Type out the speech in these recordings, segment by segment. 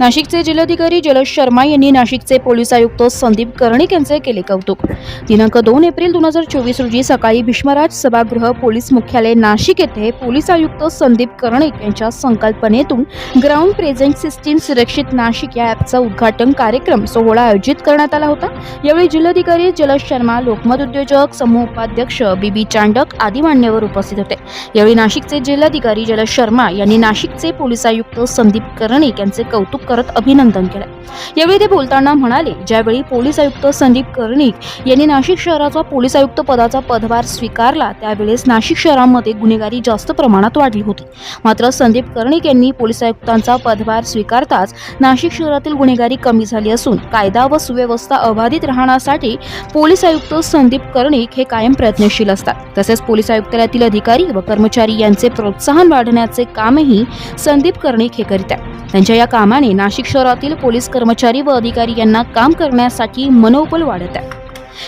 नाशिकचे जिल्हाधिकारी जलज शर्मा यांनी नाशिकचे पोलीस आयुक्त संदीप कर्णिक यांचे केले कौतुक. दिनांक दोन एप्रिल दोन हजार चोवीस रोजी सकाळी भीष्मराज सभागृह पोलीस मुख्यालय नाशिक येथे पोलीस आयुक्त संदीप कर्णिक यांच्या संकल्पनेतून ग्राउंड प्रेझेंट सिस्टीम सुरक्षित नाशिक या ॲपचा उद्घाटन कार्यक्रम सोहळा आयोजित करण्यात आला होता. यावेळी जिल्हाधिकारी जलज शर्मा लोकमत उद्योजक समूह उपाध्यक्ष बीबी चांडक आदी मान्यवर उपस्थित होते. यावेळी नाशिकचे जिल्हाधिकारी जलज शर्मा यांनी नाशिकचे पोलीस आयुक्त संदीप कर्णिक यांचे कौतुक करत अभिनंदन केलं. यावेळी ते बोलताना म्हणाले ज्यावेळी पोलीस आयुक्त संदीप कर्णिक यांनी नाशिक शहराचा पोलीस आयुक्त पदाचा पदभार स्वीकारला त्यावेळेस नाशिक शहरामध्ये गुन्हेगारी जास्त प्रमाणात वाढली होती. मात्र संदीप कर्णिक यांनी पोलीस आयुक्तांचा पदभार स्वीकारताच नाशिक शहरातील गुन्हेगारी कमी झाली असून कायदा व सुव्यवस्था अबाधित राहण्यासाठी पोलीस आयुक्त संदीप कर्णिक हे कायम प्रयत्नशील असतात. तसेच पोलीस आयुक्तालयातील अधिकारी व कर्मचारी यांचे प्रोत्साहन वाढण्याचे कामही संदीप कर्णिक हे करीत आहेत. त्यांच्या या कामाने नाशिक शहरातील पोलीस कर्मचारी व अधिकारी यांना काम करण्यासाठी मनोबल वाढत आहे.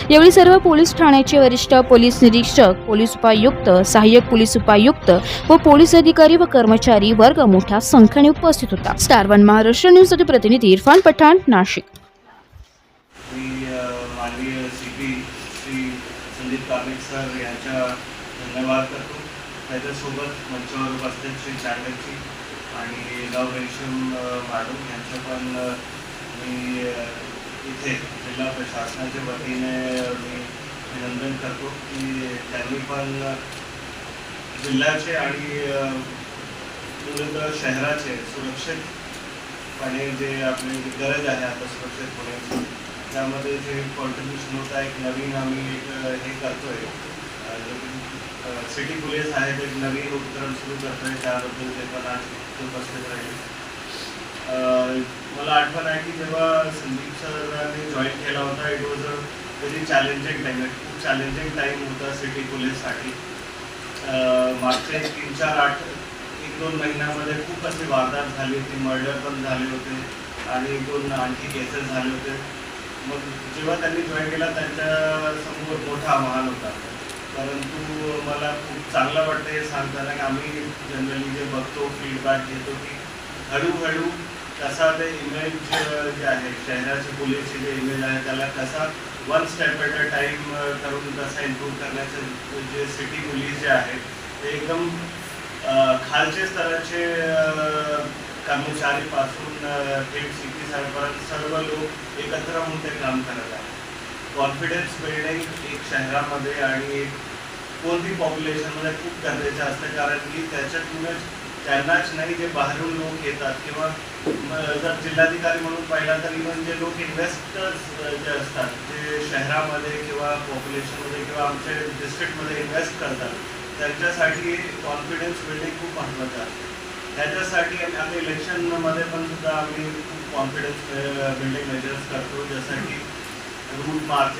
यावेळी सर्व पोलीस ठाण्याचे वरिष्ठ पोलीस निरीक्षक पोलीस उपायुक्त सहाय्यक पोलीस उपायुक्त व पोलीस अधिकारी व कर्मचारी वर्ग मोठ्या संख्येने उपस्थित होता. स्टार वन महाराष्ट्र न्यूजसाठी प्रतिनिधी इरफान पठाण नाशिक. धन्यवाद करतो. त्याच्यासोबत मंचावर उपस्थित श्री चांडकजी आणि लव रेशम मॅडम यांचं पण मी इथे जिल्हा प्रशासनाच्या वतीने मी अभिनंदन करतो की त्यांनी पण जिल्ह्याचे आणि अ, शहराचे सुरक्षितपणे जे आपली जी गरज आहे आता सुरक्षित होण्याची त्यामध्ये जे कॉन्ट्रीब्युशन होत आहे एक नवीन आम्ही एक हे करतोय. आहे सिटी पोलीस आहे एक नवीन उपक्रम सुरू करतोय त्याबद्दल ते पण आज उपस्थित राहील. मला आठवण आहे की जेव्हा संदीप सरांनी जॉईन केला होता it was a very challenging time खूप चॅलेंजिंग टाईम होता सिटी पोलीससाठी. मागचे तीन चार आठ एक दोन महिन्यामध्ये खूप असे वारदात झाली होती मर्डर पण झाले होते आणि दोन आणखी केसेस झाले होते. मग जेव्हा त्यांनी जॉईन केला त्यांच्यासमोर मोठा आव्हान होता. परंतु मला खूप चांगलं वाटतं हे सांगताना की आम्ही जनरली जे बघतो फीडबॅक घेतो की हळूहळू कसा ते इमेज जे आहे शहराचे पोलीसचे जे इमेज आहे त्याला कसा one step at a time करून कसा इम्प्रूव्ह करण्याचं जे सिटी पोलीस जे आहे ते एकदम खालचे स्तराचे कर्मचारीपासून थेट सिटी साहेबपर्यंत सर्व लोक एकत्र होऊन ते काम करत आहेत. कॉन्फिडन्स बिल्डिंग एक शहरामध्ये आणि एक कोणती पॉप्युलेशनमध्ये खूप गरजेचं असतं. कारण की त्याच्यातूनच त्यांनाच नाही जे बाहेरून लोक येतात किंवा जर जिल्हाधिकारी म्हणून पाहिला तर इव्हन जे लोक इन्व्हेस्टर्स जे असतात जे शहरामध्ये किंवा पॉप्युलेशनमध्ये किंवा आमच्या डिस्ट्रिक्टमध्ये इन्व्हेस्ट करतात त्यांच्यासाठी कॉन्फिडन्स बिल्डिंग खूप महत्त्वाचं असतं त्याच्यासाठी आता इलेक्शनमध्ये पण सुद्धा आम्ही खूप कॉन्फिडन्स बिल्डिंग मेजर्स करतो. जसं ਹੁਣ ਮਾਰਚ